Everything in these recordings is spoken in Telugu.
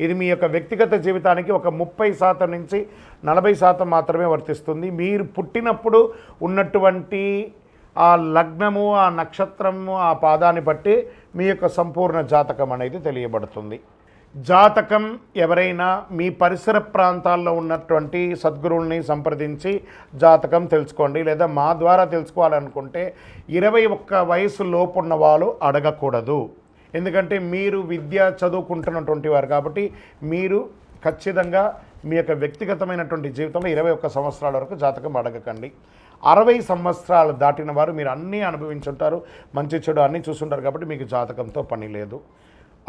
ఇది మీ యొక్క వ్యక్తిగత జీవితానికి ఒక ముప్పై శాతం నుంచి నలభై శాతం మాత్రమే వర్తిస్తుంది. మీరు పుట్టినప్పుడు ఉన్నటువంటి ఆ లగ్నము ఆ నక్షత్రము ఆ పాదాన్ని బట్టి మీ యొక్క సంపూర్ణ జాతకం అనేది తెలియబడుతుంది. జాతకం ఎవరైనా మీ పరిసర ప్రాంతాల్లో ఉన్నటువంటి సద్గురువుల్ని సంప్రదించి జాతకం తెలుసుకోండి. లేదా మా ద్వారా తెలుసుకోవాలనుకుంటే ఇరవై ఒక్క వయసు లోపున్న వాళ్ళు అడగకూడదు. ఎందుకంటే మీరు విద్య చదువుకుంటున్నటువంటి వారు కాబట్టి మీరు ఖచ్చితంగా మీ యొక్క వ్యక్తిగతమైనటువంటి జీవితంలో ఇరవై ఒక్క సంవత్సరాల వరకు జాతకం అడగకండి. అరవై సంవత్సరాలు దాటిన వారు మీరు అన్నీ అనుభవించుంటారు. మంచి చెడు అన్నీ చూసుంటారు కాబట్టి మీకు జాతకంతో పని లేదు.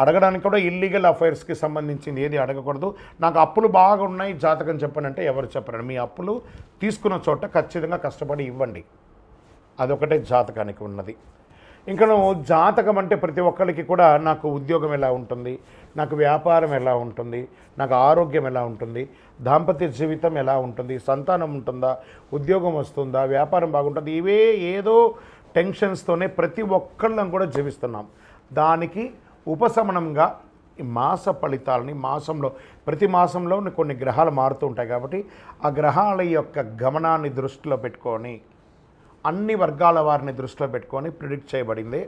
అడగడానికి కూడా ఇల్లీగల్ అఫైర్స్కి సంబంధించింది ఏది అడగకూడదు. నాకు అప్పులు బాగా ఉన్నాయి జాతకం చెప్పనంటే ఎవరు చెప్పరండి. మీ అప్పులు తీసుకున్న చోట ఖచ్చితంగా కష్టపడి ఇవ్వండి. అదొకటే జాతకానికి ఉన్నది. ఇంకా నువ్వు జాతకం అంటే ప్రతి ఒక్కరికి కూడా నాకు ఉద్యోగం ఎలా ఉంటుంది నాకు వ్యాపారం ఎలా ఉంటుంది నాకు ఆరోగ్యం ఎలా ఉంటుంది దాంపత్య జీవితం ఎలా ఉంటుంది సంతానం ఉంటుందా ఉద్యోగం వస్తుందా వ్యాపారం బాగుంటుంది ఇవే ఏదో టెన్షన్స్తోనే ప్రతి ఒక్కళ్ళం కూడా జీవిస్తున్నాం. దానికి ఉపశమనంగా ఈ మాస ఫలితాలని మాసంలో ప్రతి మాసంలో కొన్ని గ్రహాలు మారుతూ ఉంటాయి కాబట్టి ఆ గ్రహాల యొక్క గమనాన్ని దృష్టిలో పెట్టుకొని అన్ని వర్గాల వారిని దృష్టిలో పెట్టుకొని ప్రిడిక్ట్ చేయబడింది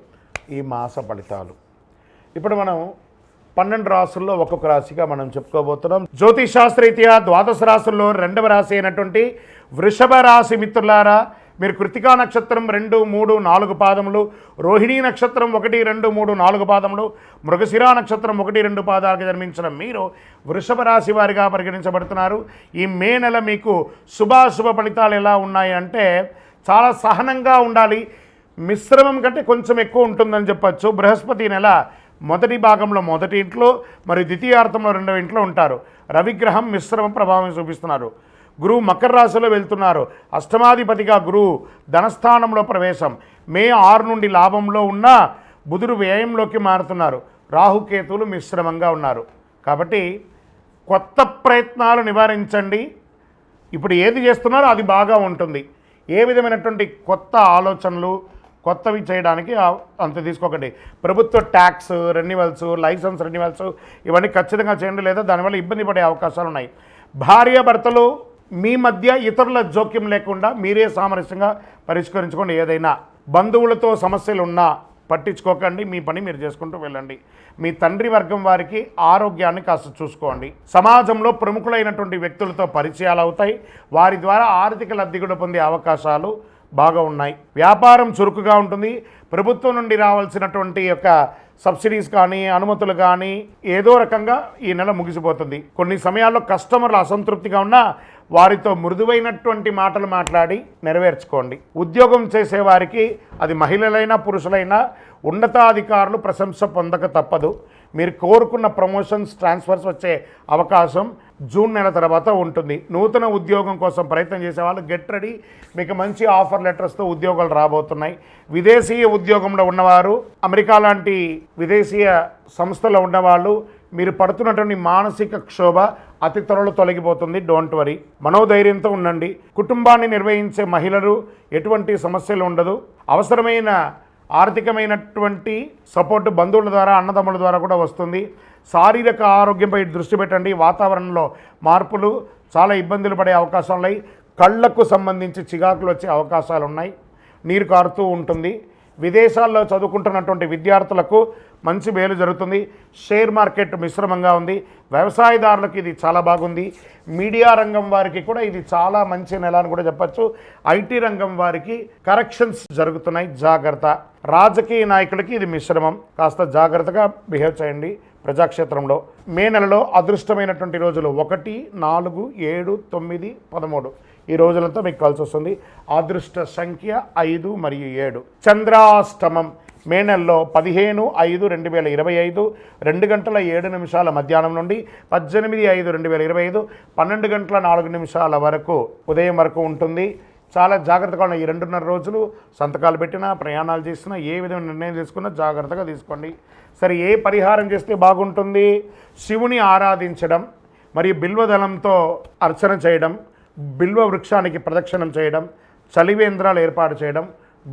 ఈ మాస ఫలితాలు. ఇప్పుడు మనం పన్నెండు రాసుల్లో ఒక్కొక్క రాశిగా మనం చెప్పుకోబోతున్నాం. జ్యోతిష్ శాస్త్రరీత్యా ద్వాదశ రాశుల్లో రెండవ రాశి అయినటువంటి వృషభ రాశి మిత్రులారా మీరు కృతికా నక్షత్రం రెండు మూడు నాలుగు పాదములు రోహిణీ నక్షత్రం ఒకటి రెండు మూడు నాలుగు పాదములు మృగశిరా నక్షత్రం ఒకటి రెండు పాదాలకు జన్మించిన మీరు వృషభ రాశి వారిగా పరిగణించబడుతున్నారు. ఈ మే నెల మీకు శుభాశుభ ఫలితాలు ఎలా ఉన్నాయి అంటే చాలా సహనంగా ఉండాలి. మిశ్రమం కంటే కొంచెం ఎక్కువ ఉంటుందని చెప్పచ్చు. బృహస్పతి నెల మొదటి భాగంలో మొదటి ఇంట్లో మరియు ద్వితీయార్థంలో రెండవ ఇంట్లో ఉంటారు. రవిగ్రహం మిశ్రమ ప్రభావం చూపిస్తున్నారు. గురువు మకర రాశిలో వెళ్తున్నారు. అష్టమాధిపతిగా గురువు ధనస్థానంలో ప్రవేశం. మే ఆరు నుండి లాభంలో ఉన్న బుధుడు వ్యయంలోకి మారుతున్నారు. రాహుకేతువులు మిశ్రమంగా ఉన్నారు. కాబట్టి కొత్త ప్రయత్నాలు నివారించండి. ఇప్పుడు ఏది చేస్తున్నారో అది బాగా ఉంటుంది. ఏ విధమైనటువంటి కొత్త ఆలోచనలు కొత్తవి చేయడానికి అంత తీసుకోకండి. ప్రభుత్వ ట్యాక్స్ రెన్యువల్స్ లైసెన్స్ రెన్యువల్స్ ఇవన్నీ ఖచ్చితంగా చేయండి లేదా దానివల్ల ఇబ్బంది పడే అవకాశాలు ఉన్నాయి. భార్యాభర్తలు మీ మధ్య ఇతరుల జోక్యం లేకుండా మీరే సామరస్యంగా పరిష్కరించుకోండి. ఏదైనా బంధువులతో సమస్యలు ఉన్నా పట్టించుకోకండి మీ పని మీరు చేసుకుంటూ వెళ్ళండి. మీ తండ్రి వర్గం వారికి ఆరోగ్యాన్ని కాస్త చూసుకోండి. సమాజంలో ప్రముఖులైనటువంటి వ్యక్తులతో పరిచయాలు అవుతాయి. వారి ద్వారా ఆర్థిక లబ్ధి కూడా పొందే అవకాశాలు బాగా ఉన్నాయి. వ్యాపారం చురుకుగా ఉంటుంది. ప్రభుత్వం నుండి రావాల్సినటువంటి యొక్క సబ్సిడీస్ కానీ అనుమతులు కానీ ఏదో రకంగా ఈ నెల ముగిసిపోతుంది. కొన్ని సమయాల్లో కస్టమర్లు అసంతృప్తిగా ఉన్నా వారితో మృదువైనటువంటి మాటలు మాట్లాడి నెరవేర్చుకోండి. ఉద్యోగం చేసేవారికి అది మహిళలైనా పురుషులైనా ఉన్నతాధికారులు ప్రశంస పొందక తప్పదు. మీరు కోరుకున్న ప్రమోషన్స్ ట్రాన్స్ఫర్స్ వచ్చే అవకాశం జూన్ నెల తర్వాత ఉంటుంది. నూతన ఉద్యోగం కోసం ప్రయత్నం చేసే వాళ్ళు గెట్ రెడీ. మీకు మంచి ఆఫర్ లెటర్స్తో ఉద్యోగాలు రాబోతున్నాయి. విదేశీయ ఉద్యోగంలో ఉన్నవారు అమెరికా లాంటి విదేశీయ సంస్థలో ఉన్నవాళ్ళు మీరు పడుతున్నటువంటి మానసిక క్షోభ అతి త్వరలో తొలగిపోతుంది. డోంట్ వరీ మనోధైర్యంతో ఉండండి. కుటుంబాన్ని నిర్వహించే మహిళలు ఎటువంటి సమస్యలు ఉండదు. అవసరమైన ఆర్థికమైనటువంటి సపోర్ట్ బంధువుల ద్వారా అన్నదమ్ముల ద్వారా కూడా వస్తుంది. శారీరక ఆరోగ్యంపై దృష్టి పెట్టండి. వాతావరణంలో మార్పులు చాలా ఇబ్బందులు పడే అవకాశాలు ఉన్నాయి. కళ్ళకు సంబంధించి చికాకులు వచ్చే అవకాశాలు ఉన్నాయి. నీరు కారుతూ ఉంటుంది. విదేశాల్లో చదువుకుంటున్నటువంటి విద్యార్థులకు మంచి మేలు జరుగుతుంది. షేర్ మార్కెట్ మిశ్రమంగా ఉంది. వ్యవసాయదారులకు ఇది చాలా బాగుంది. మీడియా రంగం వారికి కూడా ఇది చాలా మంచి నెల అని కూడా చెప్పచ్చు. ఐటీ రంగం వారికి కరెక్షన్స్ జరుగుతున్నాయి. జాగ్రత్త. రాజకీయ నాయకులకి ఇది మిశ్రమం. కాస్త జాగ్రత్తగా బిహేవ్ చేయండి ప్రజాక్షేత్రంలో. మే నెలలో అదృష్టమైనటువంటి రోజులు ఒకటి నాలుగు ఏడు తొమ్మిది పదమూడు. ఈ రోజులంతా మీకు కలిసి వస్తుంది. అదృష్ట సంఖ్య ఐదు మరియు ఏడు. చంద్రాష్టమం. మే నెలలో పదిహేను ఐదు రెండు వేల ఇరవై ఐదు రెండు గంటల ఏడు నిమిషాల మధ్యాహ్నం నుండి పద్దెనిమిది ఐదు రెండు వేల ఇరవై ఐదు పన్నెండు గంటల నాలుగు నిమిషాల వరకు ఉదయం వరకు ఉంటుంది. చాలా జాగ్రత్తగా ఉన్న ఈ రెండున్నర రోజులు సంతకాలు పెట్టినా ప్రయాణాలు చేసినా ఏ విధమైన నిర్ణయం తీసుకున్నా జాగ్రత్తగా తీసుకోండి. సరే ఏ పరిహారం చేస్తే బాగుంటుంది? శివుని ఆరాధించడం మరియు బిల్వదళంతో అర్చన చేయడం బిల్వ వృక్షానికి ప్రదక్షిణం చేయడం చలివేంద్రాలు ఏర్పాటు చేయడం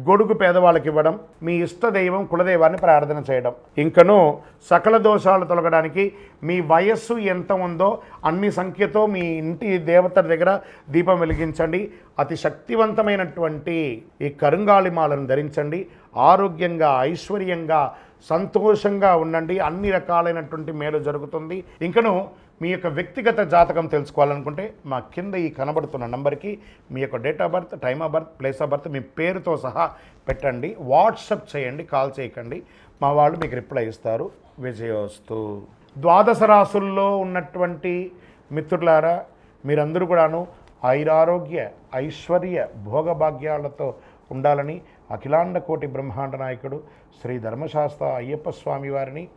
గొడుగు పేదవాళ్ళకి ఇవ్వడం మీ ఇష్ట దైవం కులదైవాన్ని ప్రార్థన చేయడం. ఇంకను సకల దోషాలు తొలగడానికి మీ వయస్సు ఎంత ఉందో అన్ని సంఖ్యతో మీ ఇంటి దేవత దగ్గర దీపం వెలిగించండి. అతి శక్తివంతమైనటువంటి ఈ కరుంగాళిమాలను ధరించండి. ఆరోగ్యంగా ఐశ్వర్యంగా సంతోషంగా ఉండండి. అన్ని రకాలైనటువంటి మేలు జరుగుతుంది. ఇంకను మీ యొక్క వ్యక్తిగత జాతకం తెలుసుకోవాలనుకుంటే మా కింద ఈ కనబడుతున్న నంబర్కి మీ యొక్క date of birth time of birth place of birth మీ పేరుతో సహా పెట్టండి. వాట్సప్ చేయండి కాల్ చేయకండి. మా వాళ్ళు మీకు రిప్లై ఇస్తారు. విజయోస్తు. ద్వాదశ రాసుల్లో ఉన్నటువంటి మిత్రులారా మీరందరూ కూడాను ఐరారోగ్య ఐశ్వర్య భోగభాగ్యాలతో ఉండాలని అఖిలాండ కోటి బ్రహ్మాండ నాయకుడు శ్రీ ధర్మశాస్త్ర అయ్యప్ప స్వామివారిని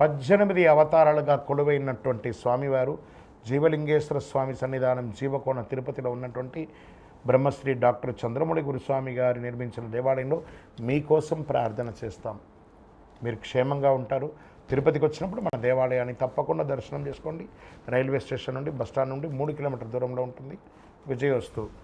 పద్దెనిమిది అవతారాలుగా కొలువైనటువంటి స్వామివారు జీవలింగేశ్వర స్వామి సన్నిధానం జీవకోణ తిరుపతిలో ఉన్నటువంటి బ్రహ్మశ్రీ డాక్టర్ చంద్రమౌళి గురుస్వామి గారు నిర్మించిన దేవాలయంలో మీకోసం ప్రార్థన చేస్తాం. మీరు క్షేమంగా ఉంటారు. తిరుపతికి వచ్చినప్పుడు మన దేవాలయాన్ని తప్పకుండా దర్శనం చేసుకోండి. రైల్వే స్టేషన్ నుండి బస్టాండ్ నుండి మూడు కిలోమీటర్ దూరంలో ఉంటుంది. విజయోస్తు